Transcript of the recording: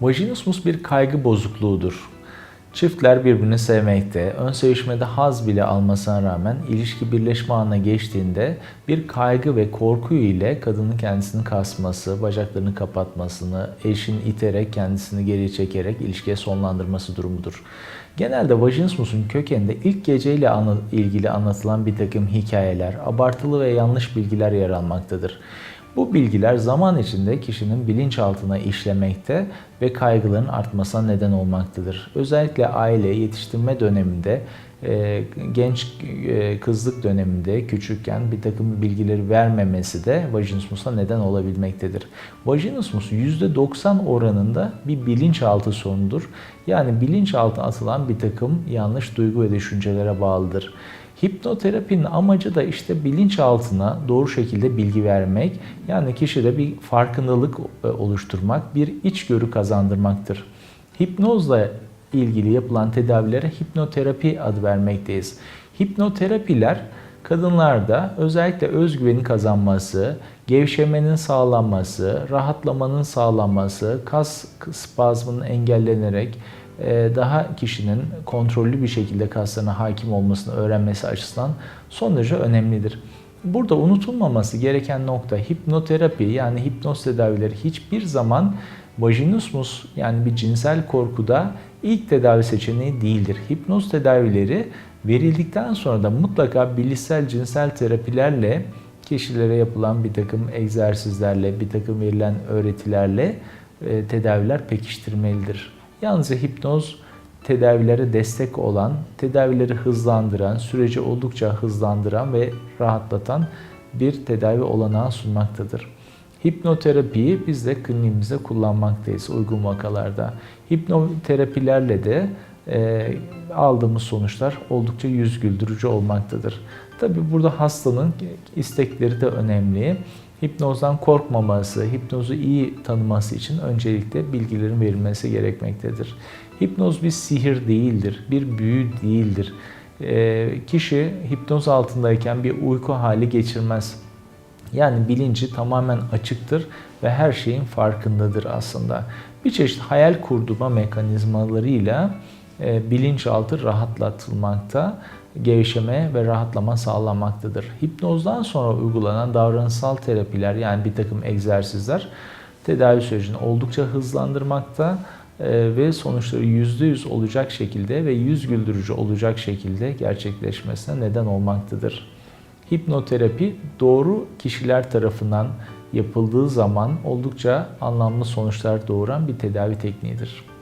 Vajinismus bir kaygı bozukluğudur. Çiftler birbirini sevmekte, ön sevişmede haz bile almasına rağmen ilişki birleşme anına geçtiğinde bir kaygı ve korku ile kadının kendisini kasması, bacaklarını kapatmasını, eşin iterek kendisini geri çekerek ilişkiye sonlandırması durumudur. Genelde vajinismusun kökeninde ilk geceyle ilgili anlatılan bir takım hikayeler, abartılı ve yanlış bilgiler yer almaktadır. Bu bilgiler zaman içinde kişinin bilinçaltına işlemekte ve kaygıların artmasına neden olmaktadır. Özellikle aile yetiştirme döneminde, e, genç e, kızlık döneminde küçükken bir takım bilgileri vermemesi de vajinismusa neden olabilmektedir. Vajinismus %90 oranında bir bilinçaltı sorunudur. Yani bilinçaltına atılan bir takım yanlış duygu ve düşüncelere bağlıdır. Hipnoterapinin amacı da işte bilinçaltına doğru şekilde bilgi vermek, yani kişide bir farkındalık e, oluşturmak, bir içgörü kazandırmaktır. Hipnozla ilgili yapılan tedavilere hipnoterapi adı vermekteyiz. Hipnoterapiler kadınlarda özellikle özgüvenin kazanması, gevşemenin sağlanması, rahatlamanın sağlanması, kas spazmının engellenerek daha kişinin kontrollü bir şekilde kaslarına hakim olmasını öğrenmesi açısından son derece önemlidir. Burada unutulmaması gereken nokta hipnoterapi yani hipnoz tedavileri hiçbir zaman vajinismus yani bir cinsel korkuda ilk tedavi seçeneği değildir. Hipnoz tedavileri verildikten sonra da mutlaka bilişsel cinsel terapilerle kişilere yapılan bir takım egzersizlerle, bir takım verilen öğretilerle e, tedaviler pekiştirmelidir. Yalnızca hipnoz tedavilere destek olan, tedavileri hızlandıran, süreci oldukça hızlandıran ve rahatlatan bir tedavi olanağı sunmaktadır. Hipnoterapiyi biz de kliniğimizde kullanmaktayız uygun vakalarda. Hipnoterapilerle de e, aldığımız sonuçlar oldukça yüz güldürücü olmaktadır. Tabi burada hastanın istekleri de önemli. Hipnozdan korkmaması, hipnozu iyi tanıması için öncelikle bilgilerin verilmesi gerekmektedir. Hipnoz bir sihir değildir, bir büyü değildir. E, kişi hipnoz altındayken bir uyku hali geçirmez. Yani bilinci tamamen açıktır ve her şeyin farkındadır aslında. Bir çeşit hayal kurdurma mekanizmalarıyla e, bilinçaltı rahatlatılmakta, gevşeme ve rahatlama sağlanmaktadır. Hipnozdan sonra uygulanan davranışsal terapiler yani bir takım egzersizler tedavi sürecini oldukça hızlandırmakta e, ve sonuçları %100 olacak şekilde ve yüz güldürücü olacak şekilde gerçekleşmesine neden olmaktadır. Hipnoterapi doğru kişiler tarafından yapıldığı zaman oldukça anlamlı sonuçlar doğuran bir tedavi tekniğidir.